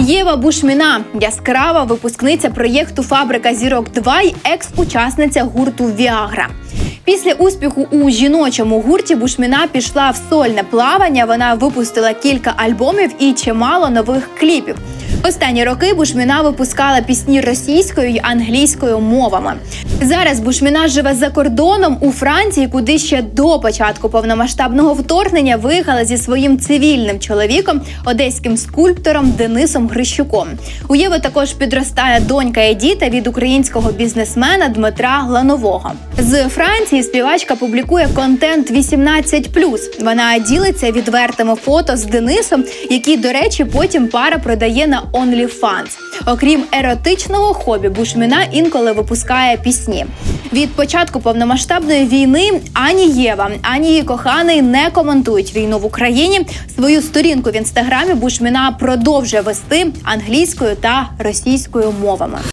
Єва Бушміна, яскрава випускниця проєкту Фабрика зірок 2 й екс-учасниця гурту Віагра. Після успіху у жіночому гурті Бушміна пішла в сольне плавання. Вона випустила кілька альбомів і чимало нових кліпів. Останні роки Бушміна випускала пісні російською й англійською мовами. Зараз Бушміна живе за кордоном у Франції, куди ще до початку повномасштабного вторгнення виїхала зі своїм цивільним чоловіком, одеським скульптором Денисом Грищуком. У Єви також підростає донька Едіта від українського бізнесмена Дмитра Гланового. З Франції співачка публікує контент 18+. Вона ділиться відвертими фото з Денисом, які, до речі, потім пара продає на OnlyFans. Окрім еротичного хобі, Бушміна інколи випускає пісні. Від початку повномасштабної війни ані Єва, ані її коханий не коментують війну в Україні. Свою сторінку в інстаграмі Бушміна продовжує вести англійською та російською мовами.